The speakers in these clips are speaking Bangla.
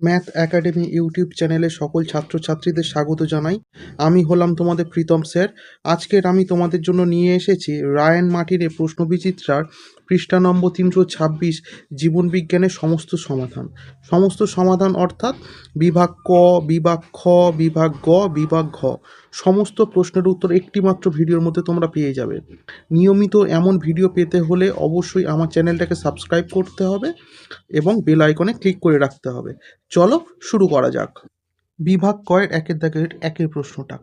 ম্যাথ একাডেমি ইউটিউব চ্যানেলে সকল ছাত্রছাত্রীদের স্বাগত জানাই। আমি হলাম তোমাদের প্রীতম স্যার। আজকের আমি তোমাদের জন্য নিয়ে এসেছি রায়ান মার্টিনের প্রশ্নবিচিত্রার পৃষ্ঠা নম্বর তিনশো ছাব্বিশ জীবনবিজ্ঞানের সমস্ত সমাধান। সমস্ত সমাধান অর্থাৎ বিভাগ ক, বিভাগ খ, বিভাগ গ, বিভাগ ঘ। সমস্ত প্রশ্নের উত্তর একটিমাত্র ভিডিওর মধ্যে তোমরা পেয়ে যাবে। নিয়মিত এমন ভিডিও পেতে হলে অবশ্যই আমার চ্যানেলটাকে সাবস্ক্রাইব করতে হবে এবং বেল আইকনে ক্লিক করে রাখতে হবে। চলো শুরু করা যাক। বিভাগ কয়ের একের দাগের একের প্রশ্নটা।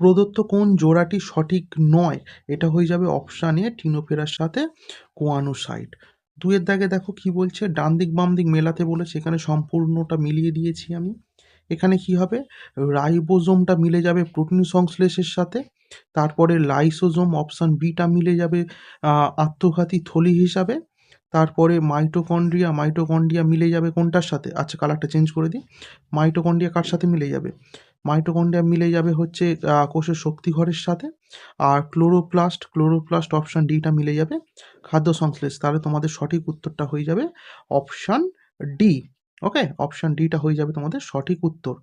প্রদত্ত কোন জোড়াটি সঠিক নয়, এটা হয়ে যাবে অপশান এ টিনোফেরার সাথে কোয়ানোসাইট। দুয়ের দাগে দেখো কি বলছে, ডান দিক বাম দিক মেলাতে বলেছে, এখানে সম্পূর্ণটা মিলিয়ে দিয়েছি আমি। এখানে কি হবে, রাইবোজোমটা মিলে যাবে প্রোটিন সংশ্লেষের সাথে, তারপরে লাইসোজোম অপশান বিটা মিলে যাবে আত্মঘাতী থলি হিসাবে, তারপরে মাইটোকন্ড্রিয়া মাইটোকন্ড্রিয়া মিলে যাবে কোনটার সাথে? আচ্ছা কালারটা চেঞ্জ করে দিই। মাইটোকন্ড্রিয়া কার সাথে মিলে যাবে? মাইটোকন্ড্রিয়া মিলে যাবে হচ্ছে কোষের শক্তিঘরের সাথে, আর ক্লোরোপ্লাস্ট ক্লোরোপ্লাস্ট অপশান ডিটা মিলে যাবে খাদ্য সংশ্লেষ। তাহলে তোমাদের সঠিক উত্তরটা হয়ে যাবে অপশান ডি ওকে অপশান ডিটা হয়ে যাবে তোমাদের সঠিক উত্তর।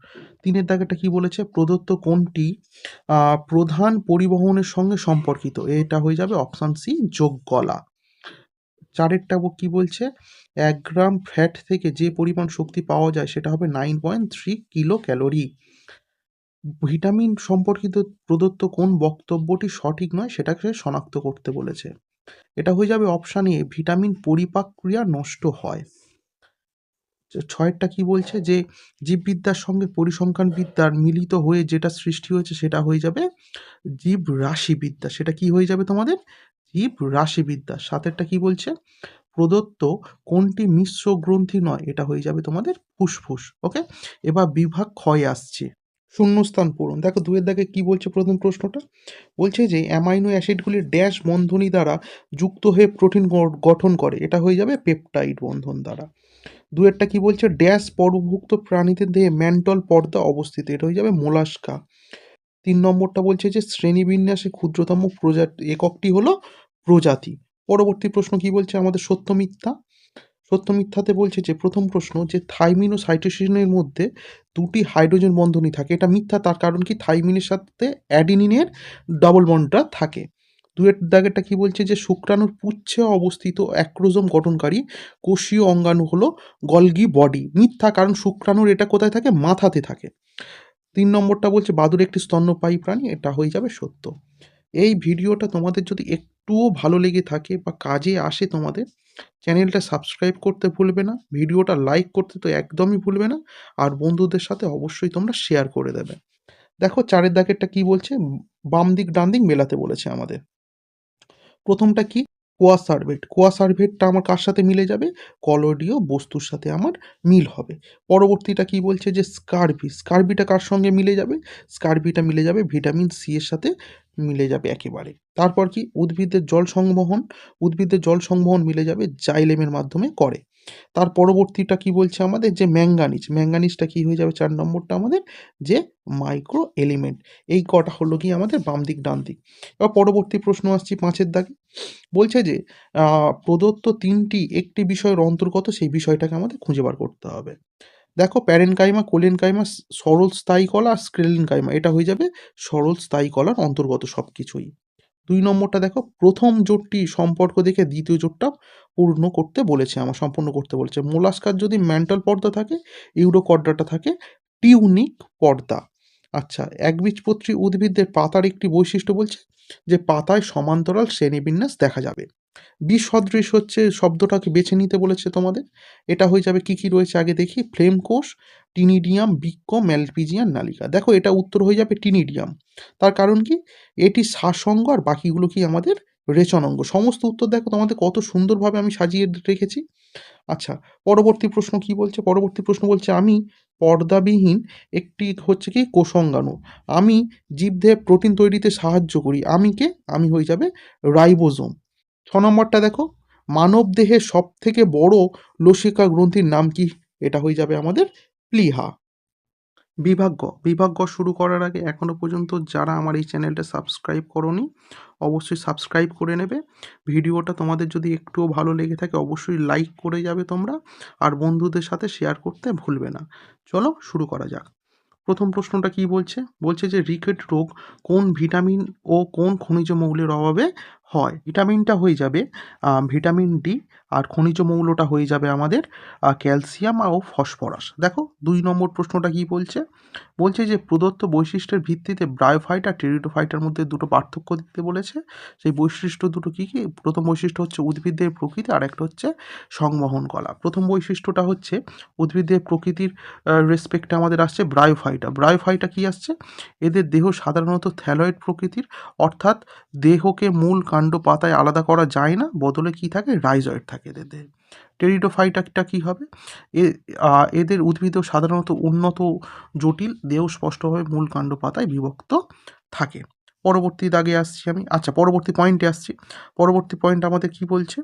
তিনের দাগেটা কি বলেছে? প্রদত্ত কোনটি প্রধান পরিবহনের সঙ্গে সম্পর্কিত। এটা হয়ে যাবে অপশান সি যোগ গলা। চারেরটা কি বলছে? এক গ্রাম ফ্যাট থেকে যে পরিমাণ শক্তি পাওয়া যায়, সেটা হবে nine point three kilo calorie vitamin সম্পর্কিত প্রদত্ত কোন বক্তব্যটি সঠিক নয়, সেটাকে শনাক্ত করতে বলেছে। এটা হয়ে যাবে অপশান এ, ভিটামিন পরিপাক ক্রিয়া নষ্ট হয়। ছয়েরটা কি বলছে যে, জীববিদ্যার সঙ্গে পরিসংখ্যান বিদ্যার মিলিত হয়ে যেটা সৃষ্টি হয়েছে সেটা হয়ে যাবে জীব রাশিবিদ্যা সেটা কি হয়ে যাবে তোমাদের? জীব রাশিবিদ্যা সাতেরটা কি বলছে? প্রদত্ত কোনটি মিশ্র গ্রন্থি নয়, এটা হয়ে যাবে তোমাদের ফুসফুস। ওকে? এবার বিভাগ ক্ষয় আসছে। শূন্যস্থান পূরণ। দেখো দুয়ের দাগে কি বলছে প্রথম প্রশ্নটা? বলছে যে অ্যামাইনো অ্যাসিডগুলি ড্যাশ বন্ধনী দ্বারা যুক্ত হয়ে প্রোটিন গঠন করে। এটা হয়ে যাবে পেপটাইড বন্ধন দ্বারা। দুয়েরটা কি বলছে? ড্যাশ পর্বভুক্ত প্রাণীদের দেহে ম্যান্টল পর্দা অবস্থিত। এটা হয়ে যাবে মোলাস্কা। তিন নম্বরটা বলছে যে শ্রেণীবিন্যাসে ক্ষুদ্রতম প্রজাতি, এককটি হলো প্রজাতি। পরবর্তী প্রশ্ন কি বলছে? আমাদের সত্য মিথ্যা। সত্য মিথ্যাতে বলছে যে, প্রথম প্রশ্ন যে, থাইমিন ও সাইটোসিনের মধ্যে দুটি হাইড্রোজেন বন্ধনই থাকে। এটা মিথ্যা, তার কারণ কি? থাইমিনের সাথে অ্যাডিনিনের ডবল বন্ডটা থাকে। দুয়ের দাগেরটা কি বলছে যে, শুক্রাণুর পুচ্ছে অবস্থিত অ্যাক্রোজোম গঠনকারী কোষীয় অঙ্গাণু হলো গলগি বডি। মিথ্যা, কারণ শুক্রাণুর এটা কোথায় থাকে? মাথাতে থাকে। তিন নম্বরটা বলছে, বাদুর একটি স্তন্যপায়ী প্রাণী, এটা হয়ে যাবে সত্য। এই ভিডিওটা তোমাদের যদি একটুও ভালো লেগে থাকে বা কাজে আসে তোমাদের চ্যানেলটা সাবস্ক্রাইব করতে ভুলবে না, ভিডিওটা লাইক করতে তো একদমই ভুলবে না, আর বন্ধুদের সাথে অবশ্যই তোমরা শেয়ার করে দেবে। দেখো চারের দাগেরটা কি বলছে? বাম দিক ডান দিক মেলাতে বলেছে আমাদের। প্রথমটা কি? কোয়া সার্ভেট। কোয়া সার্ভেটটা আমার কার সাথে মিলে যাবে? কলোডীয় বস্তুর সাথে আমার মিল হবে। পরবর্তীটা কি বলছে যে স্কারবি স্কারবিটা কার সঙ্গে মিলে যাবে? স্কারবিটা মিলে যাবে ভিটামিন সি এর সাথে মিলে যাবে একেবারে। তারপর কি? উদ্ভিদের জল সংবহন। উদ্ভিদের জল সংবহন মিলে যাবে জাইলেমের মাধ্যমে করে। তার পরবর্তীটা কি বলছে আমাদের? যে ম্যাঙ্গানিজ। ম্যাঙ্গানিজটা কি হয়ে যাবে? চার নম্বরটা আমাদের যে মাইক্রো এলিমেন্ট এই কটা হলো কি আমাদের বাম দিক, ডান দিক। এবার পরবর্তী প্রশ্ন আসছি পাঁচের দাগে। বলছে যে প্রদত্ত তিনটি একটি বিষয়ের অন্তর্গত সেই বিষয়টাকে আমাদের খুঁজে বার করতে হবে। দেখো প্যারেন কাইমা কোলেন কাইমা সরল স্থায়ী কলা আর স্ক্রেলিন কাইমা এটা হয়ে যাবে সরল স্থায়ী কলার অন্তর্গত সব কিছুই দুই নম্বরটা দেখো, প্রথম জোটটি সম্পর্ক দেখে দ্বিতীয় জোটটা পূর্ণ করতে বলেছে আমার, সম্পূর্ণ করতে বলেছে। মোলাস্কার যদি ম্যান্টাল পর্দা থাকে ইউরোকর্ডাটা থাকে, টিউনিক পর্দা। আচ্ছা একবীজপত্রী উদ্ভিদের পাতার একটি বৈশিষ্ট্য বলছে যে পাতায় সমান্তরাল শ্রেণীবিন্যাস দেখা যাবে। বিসদৃশ হচ্ছে শব্দটাকে বেছে নিতে বলেছে তোমাদের। এটা হয়ে যাবে কি কি রয়েছে আগে দেখি। ফ্লেম কোষ, টিনিডিয়াম বিক্ষ ম্যালপিজিয়ান নালিকা। দেখো এটা উত্তর হয়ে যাবে টিনিডিয়াম। তার কারণ কি? এটি সাসঙ্গ আর বাকিগুলো কি আমাদের রেচনাঙ্গ সমস্ত উত্তর দেখো, তোমাদের কত সুন্দরভাবে আমি সাজিয়ে রেখেছি। আচ্ছা পরবর্তী প্রশ্ন কি বলছে? পরবর্তী প্রশ্ন বলছে, আমি পর্দাবিহীন একটি হচ্ছে কি কোষঙ্গাণু। আমি জীবদেহে প্রোটিন তৈরিতে সাহায্য করি। আমি কে? আমি হয়ে যাবে রাইবোজোম। ছ নম্বরটা দেখো মানব দেহের সব থেকে বড় লসিকা গ্রন্থির নাম কি? এটা হয়ে যাবে আমাদের প্লিহা। বিভাগ গ বিভাগ গ শুরু করার আগে এখনও পর্যন্ত যারা আমার এই চ্যানেলটা সাবস্ক্রাইব করোনি, অবশ্যই সাবস্ক্রাইব করে নেবে। ভিডিওটা তোমাদের যদি একটুও ভালো লেগে থাকে, অবশ্যই লাইক করে যাবে তোমরা। আর বন্ধুদের সাথে শেয়ার করতে ভুলবে না। চলো শুরু করা যাক। প্রথম প্রশ্নটা কি বলছে? বলছে যে, রিকেট রোগ কোন ভিটামিন ও কোন খনিজ মৌলের অভাবে হয়। ভিটামিনটা হয়ে যাবে ভিটামিন ডি আর খনিজ মৌলটা হয়ে যাবে আমাদের ক্যালসিয়াম ও ফসফরাস। দেখো, দুই নম্বর প্রশ্নটা কি বলছে? বলছে যে প্রদত্ত বৈশিষ্ট্যের ভিত্তিতে ব্রায়োফাইট আর টেরিটোফাইটার মধ্যে দুটো পার্থক্য দিতে বলেছে। সেই বৈশিষ্ট্য দুটো কী কী? প্রথম বৈশিষ্ট্য হচ্ছে উদ্ভিদের প্রকৃতি আর একটা হচ্ছে সংবহন কলা। প্রথম বৈশিষ্ট্যটা হচ্ছে উদ্ভিদের প্রকৃতির রেসপেক্টে আমাদের আসছে ব্রায়োফাইটা ব্রায়োফাইটা কি আসছে? এদের দেহ সাধারণত থ্যালয়েড প্রকৃতির, অর্থাৎ দেহকে মূল কাণ্ড পাতায় আলাদা করা যায় না। বদলে কি থাকে? রাইজয়েড থাকে এদের। টেরিডোফাইটাটা কী হবে? এ এদের উদ্ভিদ সাধারণত উন্নত, জটিল, দেহ স্পষ্টভাবে মূল কাণ্ড পাতায় বিভক্ত থাকে। পরবর্তী দাগে আসছি আমি। আচ্ছা পরবর্তী পয়েন্টে আসছি। পরবর্তী পয়েন্ট আমাদের কি বলছে?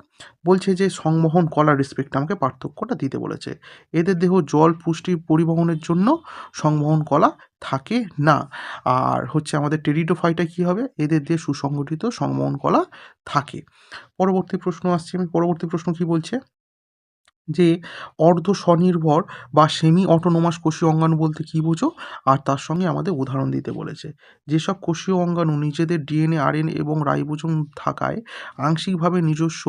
বলছে যে, সংবহন কলার রেসপেক্ট আমাকে পার্থক্যটা দিতে বলেছে। এদের দেহ জল, পুষ্টি পরিবহনের জন্য সংবহন কলা থাকে না। আর হচ্ছে আমাদের টেরিডোফাইটা কি হবে? এদের দিয়ে সুসংগঠিত সংবহন কলা থাকে। পরবর্তী প্রশ্ন আসছে আমি। পরবর্তী প্রশ্ন কি বলছে? যে অর্ধ স্বনির্ভর বা সেমি অটোনোমাস কোষীয় অঙ্গাণু বলতে কী বোঝো? আর তার সঙ্গে আমাদের উদাহরণ দিতে বলেছে। যেসব কোষীয় অঙ্গাণু নিজেদের ডিএনএ আরএনএ এবং রাইবোজোম থাকায় আংশিকভাবে নিজস্ব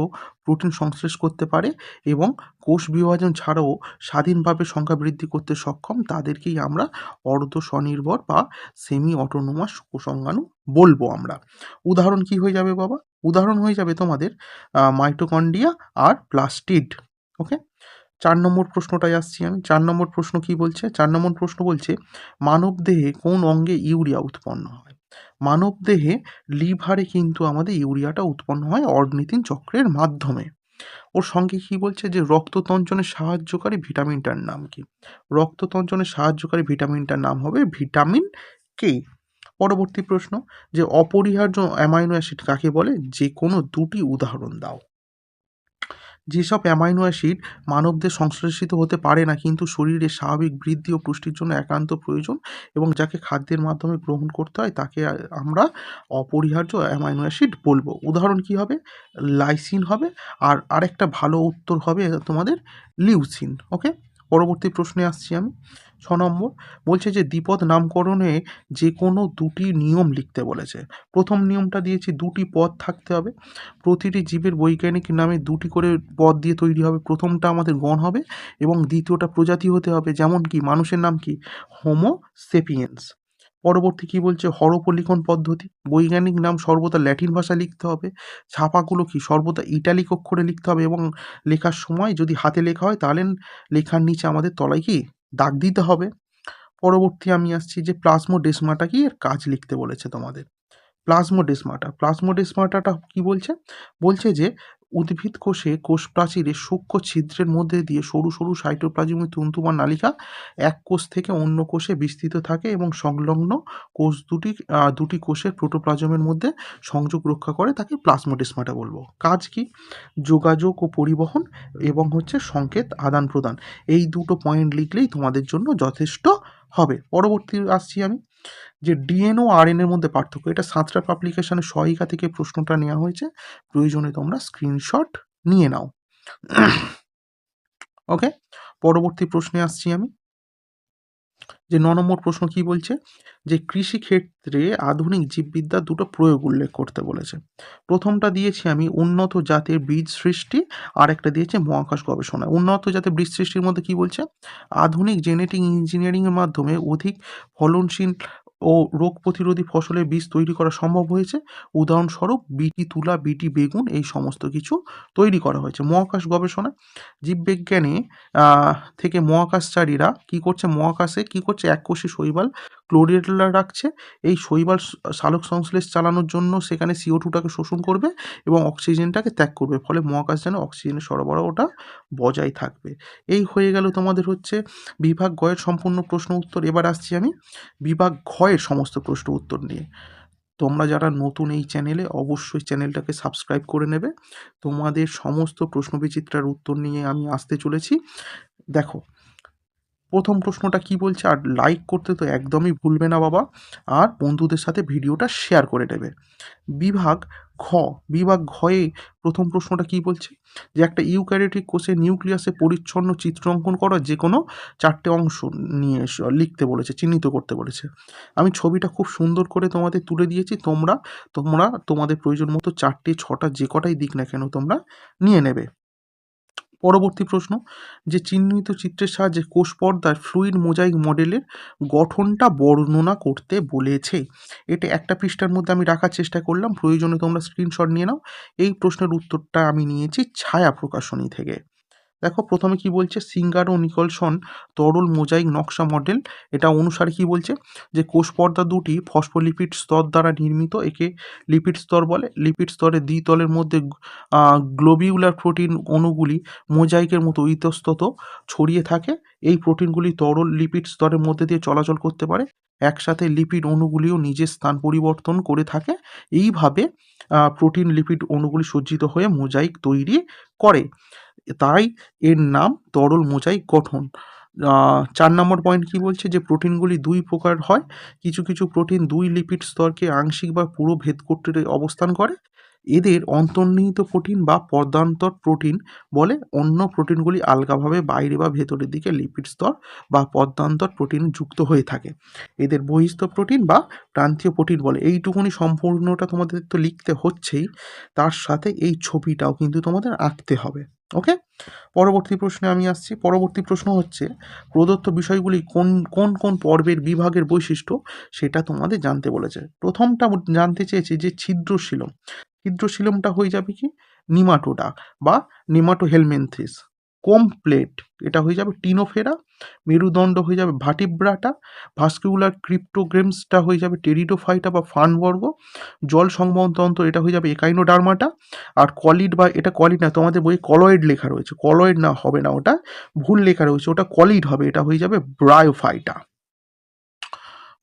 প্রোটিন সংশ্লেষ করতে পারে এবং কোষ বিভাজন ছাড়াও স্বাধীনভাবে সংখ্যা বৃদ্ধি করতে সক্ষম, তাদেরকেই আমরা অর্ধ স্বনির্ভর বা সেমি অটোনোমাস কোষাঙ্গাণু বলব আমরা। উদাহরণ কি হয়ে যাবে বাবা? উদাহরণ হয়ে যাবে তোমাদের মাইটোকন্ডিয়া আর প্লাস্টিড ওকে চার নম্বর প্রশ্নটায় আসছি আমি। চার নম্বর প্রশ্ন কি বলছে? চার নম্বর প্রশ্ন বলছে, মানব দেহে কোন অঙ্গে ইউরিয়া উৎপন্ন হয়? মানব দেহে লিভারে কিন্তু আমাদের ইউরিয়াটা উৎপন্ন হয় অর্নিতিন চক্রের মাধ্যমে। ওর সঙ্গে কি বলছে যে রক্ততঞ্চনে সাহায্যকারী ভিটামিনটার নাম কি? রক্ততঞ্চনে সাহায্যকারী ভিটামিনটার নাম হবে ভিটামিন কে? পরবর্তী প্রশ্ন, যে অপরিহার্য অ্যামাইনো অ্যাসিড কাকে বলে? যে কোনো দুটি উদাহরণ দাও। যেসব অ্যামাইনো অ্যাসিড মানবদের সংশ্লেষিত হতে পারে না, কিন্তু শরীরে স্বাভাবিক বৃদ্ধি ও পুষ্টির জন্য একান্ত প্রয়োজন এবং যাকে খাদ্যের মাধ্যমে গ্রহণ করতে হয় তাকে আমরা অপরিহার্য অ্যামাইনো অ্যাসিড বলব। উদাহরণ কি হবে? লাইসিন হবে। আর আরেকটা ভালো উত্তর হবে তোমাদের লিউসিন, ওকে? পরবর্তী প্রশ্নে আসছি আমি। ছ নম্বর, বলছে যে দ্বিপদ নামকরণে যে কোনো দুটি নিয়ম লিখতে বলেছে। প্রথম নিয়মটা দিয়েছি দুটি পদ থাকতে হবে। প্রতিটি জীবের বৈজ্ঞানিক নামে দুটি করে পদ দিয়ে তৈরি হবে। প্রথমটা আমাদের গণ হবে এবং দ্বিতীয়টা প্রজাতি হতে হবে। যেমন কি, মানুষের নাম কি? হোমো সেপিয়েন্স পরবর্তী কি বলছে? হরপলিখন পদ্ধতি। বৈজ্ঞানিক নাম সর্বদা ল্যাটিন ভাষায় লিখতে হবে। ছাপাগুলো কি? সর্বদা ইটালিক অক্ষরে লিখতে হবে এবং লেখার সময় যদি হাতে লেখা হয়, তাহলে লেখার নিচে আমাদের তলায় কি? দাগ দিতে হবে। পরবর্তী আমি আসছি যে প্লাজমোডেসমাটা কি? এর কাজ লিখতে বলেছে তোমাদের। প্লাজমোডেসমাটা প্লাজমোডেসমাটাটা কি বলছে? বলছে যে উদ্ভিদ কোষে কোষ প্রাচীরে সূক্ষ্ম ছিদ্রের মধ্যে দিয়ে সরু সরু সাইটোপ্লাজমিক তন্তু বা নালিকা এক কোষ থেকে অন্য কোষে বিস্তৃত থাকে এবং সংলগ্ন কোষ দুটি দুটি কোষের প্রোটোপ্লাজমের মধ্যে সংযোগ রক্ষা করে তাকে প্লাজমোডেসমাটা বলব। কাজ কি? যোগাযোগ ও পরিবহন এবং হচ্ছে সংকেত আদান প্রদান এই দুটো পয়েন্ট লিখলেই তোমাদের জন্য যথেষ্ট হবে। পরবর্তী আসছি আমি। যে ডিএনও আরএন এর মধ্যে পার্থক্য। এটা সাঁতরা পাবলিকেশনের সহায়িকা থেকে প্রশ্নটা নেওয়া হয়েছে। প্রয়োজনে তোমরা স্ক্রিনশট নিয়ে নাও। ওকে পরবর্তী প্রশ্নে আসছি আমি। যে ন নম্বর প্রশ্ন কি বলছে? যে কৃষি ক্ষেত্রে আধুনিক জীববিদ্যার দুটো প্রয়োগ উল্লেখ করতে বলেছে। প্রথমটা দিয়েছি আমি, উন্নত জাতের বীজ সৃষ্টি আর একটা দিয়েছে মহাকাশ গবেষণা। উন্নত জাতের বীজ সৃষ্টির মধ্যে কি বলছে? আধুনিক জেনেটিক ইঞ্জিনিয়ারিংয়ের মাধ্যমে অধিক ফলনশীল ও রোগ প্রতিরোধী ফসলের বীজ তৈরি করা সম্ভব হয়েছে। উদাহরণস্বরূপ বিটি তুলা, বিটি বেগুন এই সমস্ত কিছু তৈরি করা হয়েছে। মহাকাশ গবেষণা। জীববিজ্ঞানে থেকে মহাকাশচারীরা কি করছে? মহাকাশে কি করছে? এককোষী শৈবাল ক্লোরিয়েটলা রাখছে। এই শৈবাল সালোক সংশ্লেষ চালানোর জন্য সেখানে সিও টুটাকে শোষণ করবে এবং অক্সিজেনটাকে ত্যাগ করবে। ফলে মহাকাশ যেন অক্সিজেনের সরবরাহটা বজায় থাকবে। এই হয়ে গেল তোমাদের হচ্ছে বিভাগ গয়ের সম্পূর্ণ প্রশ্ন উত্তর। এবার আসছি আমি বিভাগ ঘয়ের সমস্ত প্রশ্ন উত্তর নিয়ে। তোমরা যারা নতুন এই চ্যানেলে, অবশ্যই চ্যানেলটাকে সাবস্ক্রাইব করে নেবে। তোমাদের সমস্ত প্রশ্ন বিচিত্রার উত্তর নিয়ে আমি আসতে চলেছি। দেখো প্রথম প্রশ্নটা কি বলছে? আর লাইক করতে তো একদমই ভুলবে না বাবা। আর বন্ধুদের সাথে ভিডিওটা শেয়ার করে দেবে। বিভাগ ঘ। বিভাগ ঘয়ে প্রথম প্রশ্নটা কি বলছে? যে একটা ইউক্যারিওটিক কোষের নিউক্লিয়াসে পরিচ্ছন্ন চিত্র অঙ্কন করা, যে কোনো চারটে অংশ নিয়ে লিখতে বলেছে, চিহ্নিত করতে বলেছে। আমি ছবিটা খুব সুন্দর করে তোমাদের তুলে দিয়েছি, তোমরা তোমরা তোমাদের প্রয়োজন মতো চারটে, ছটা, যে কটাই দিক না কেন তোমরা নিয়ে নেবে। পরবর্তী প্রশ্ন, যে চিহ্নিত চিত্রের সাহায্যে কোষ পর্দার ফ্লুইড মোজাইক মডেলের গঠনটা বর্ণনা করতে বলেছে। এটা একটা পৃষ্ঠার মধ্যে আমি রাখার চেষ্টা করলাম, প্রয়োজনে তোমরা স্ক্রিনশট নিয়ে নাও। এই প্রশ্নের উত্তরটা আমি নিয়েছি ছায়া প্রকাশনী থেকে। দেখো প্রথমে কি বলছে? সিঙ্গার ও নিকলসন, তরল, মোজাইক, নকশা মডেল। এটা অনুসারে কি বলছে? যে কোষ পর্দা দুটি ফসফোলিপিড স্তর দ্বারা নির্মিত, একে লিপিড স্তর বলে। লিপিড স্তরের দ্বিতলের মধ্যে গ্লোবিউলার প্রোটিন অণুগুলি মোজাইকের মতো ইতস্তত ছড়িয়ে থাকে। এই প্রোটিনগুলি তরল লিপিড স্তরের মধ্যে দিয়ে চলাচল করতে পারে। একসাথে লিপিড অণুগুলিও নিজের স্থান পরিবর্তন করে থাকে। এইভাবে প্রোটিন লিপিড অণুগুলি সজ্জিত হয়ে মোজাইক তৈরি করে। তাই এর নাম তরল মোজাইক গঠন। চার নম্বর পয়েন্ট কি বলছে? যে প্রোটিনগুলি দুই প্রকার হয়। কিছু কিছু প্রোটিন দুই লিপিড স্তরকে আংশিক বা পুরো ভেদ করতে অবস্থান করে। এদের অন্তর্নিহিত প্রোটিন বা পর্দান্তর প্রোটিন বলে অন্য প্রোটিনগুলি আলগাভাবে বাইরে বা ভেতরের দিকে লিপিড স্তর বা পর্দান্তর প্রোটিন যুক্ত হয়ে থাকে। এদের বহিস্থ প্রোটিন বা প্রান্তীয় প্রোটিন বলে। এইটুকুনি সম্পূর্ণটা তোমাদের তো লিখতে হচ্ছেই। তার সাথে এই ছবিটাও কিন্তু তোমাদের আঁকতে হবে। ওকে পরবর্তী প্রশ্নে আমি আসছি। পরবর্তী প্রশ্ন হচ্ছে, প্রদত্ত বিষয়গুলি কোন কোন কোন পর্বের বিভাগের বৈশিষ্ট্য সেটা তোমাদের জানতে বলেছে। প্রথমটা জানতে চেয়েছে যে ছিদ্রশীলম। ছিদ্রশীলমটা হয়ে যাবে কি? নিমাটোডা বা নিমাটো হেলমেন্থিস কমপ্লেট এটা হয়ে যাবে টিনোফেরা, মেরুদণ্ড হয়ে যাবে ভাটিব্রাটা ভাস্কিউলার ক্রিপ্টোগ্রেমসটা হয়ে যাবে টেরিডোফাইটা বা ফানবর্গ, জল সংবহনতন্ত্র এটা হয়ে যাবে একাইনোডার্মাটা আর কলিড বা, এটা কলিড না, তোমাদের বইয়ে কলয়েড লেখা রয়েছে কলয়েড না, হবে না ওটা, ভুল লেখা রয়েছে, ওটা কলিড হবে, এটা হয়ে যাবে ব্রায়োফাইটা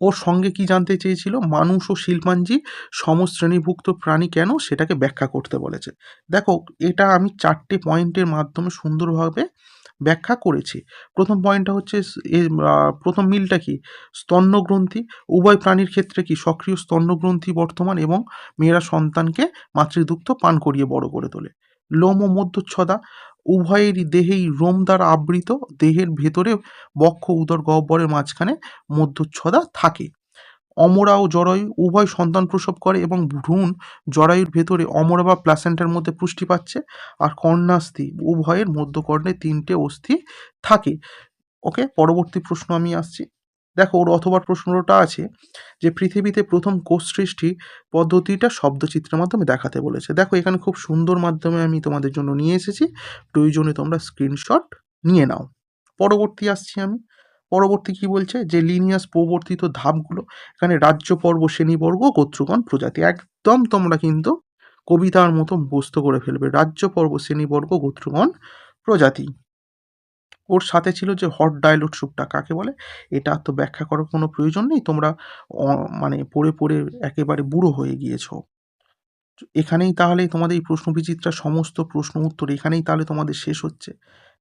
ওর সঙ্গে কি জানতে চেয়েছিল? মানুষ ও শিল্পাঞ্জি সমশ্রেণীভুক্ত প্রাণী কেন? সেটাকে ব্যাখ্যা করতে বলেছে। দেখো, এটা আমি চারটে পয়েন্টের মাধ্যমে সুন্দরভাবে ব্যাখ্যা করেছি। প্রথম পয়েন্টটা হচ্ছে প্রথম মিলটা কি? স্তন্যগ্রন্থি। উভয় প্রাণীর ক্ষেত্রে কি সক্রিয় স্তন্যগ্রন্থি বর্তমান এবং মেয়েরা সন্তানকে মাতৃদুগ্ধ পান করিয়ে বড় করে তোলে? লোম ও মধ্যচ্ছদা, উভয়েরই দেহেই রোম দ্বারা আবৃত, দেহের ভেতরে বক্ষ উদর গহ্বরের মাঝখানে মধ্যচ্ছদা থাকে। অমরা ও জরায়ু উভয় সন্তান প্রসব করে এবং ভ্রূণ জরায়ুর ভেতরে অমরা বা প্লাসেন্টার মধ্যে পুষ্টি পাচ্ছে আর কর্ণাস্থি উভয়ের মধ্যকর্ণে তিনটে অস্থি থাকে। ওকে, পরবর্তী প্রশ্ন আমি আসছি। দেখো ওর অথবা প্রশ্নটা আছে যে পৃথিবীতে প্রথম কোষ সৃষ্টি পদ্ধতিটা শব্দচিত্রের মাধ্যমে দেখাতে বলেছে। দেখো এখানে খুব সুন্দর মাধ্যমে আমি তোমাদের জন্য নিয়ে এসেছি। প্রয়োজনে তোমরা স্ক্রিনশট নিয়ে নাও। পরবর্তী আসছি আমি। পরবর্তী কি বলছে? যে লিনিয়াস প্রবর্তিত ধাপগুলো, এখানে রাজ্য পর্ব শ্রেণীবর্গ গোত্রগণ, প্রজাতি। একদম তোমরা কিন্তু কবিতার মতো মুখস্থ করে ফেলবে। রাজ্য পর্ব শ্রেণীবর্গ গোত্রগণ, প্রজাতি। ওর সাথে ছিল যে হট ডাইলুট স্যুপটা কাকে বলে? এটা তো ব্যাখ্যা করার কোনো প্রয়োজন নেই। তোমরা মানে পড়ে পড়ে একেবারে বুড়ো হয়ে গিয়েছো। এখানেই তাহলে তোমাদের এই প্রশ্ন বিচিত্রার সমস্ত প্রশ্ন উত্তর এখানেই তাহলে তোমাদের শেষ হচ্ছে।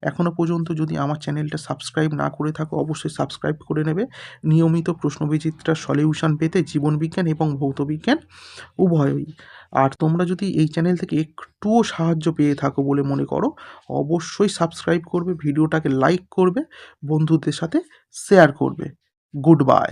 এখনও পর্যন্ত যদি আমার চ্যানেলটা সাবস্ক্রাইব না করে থাকো, অবশ্যই সাবস্ক্রাইব করে নেবে। নিয়মিত প্রশ্ন বিচিত্রার সলিউশন পেতে জীবনবিজ্ঞান এবং ভৌতবিজ্ঞান উভয়ই। আর তোমরা যদি এই চ্যানেল থেকে একটুও সাহায্য পেয়ে থাকো বলে মনে করো, অবশ্যই সাবস্ক্রাইব করবে, ভিডিওটাকে লাইক করবে, বন্ধুদের সাথে শেয়ার করবে। Good bye.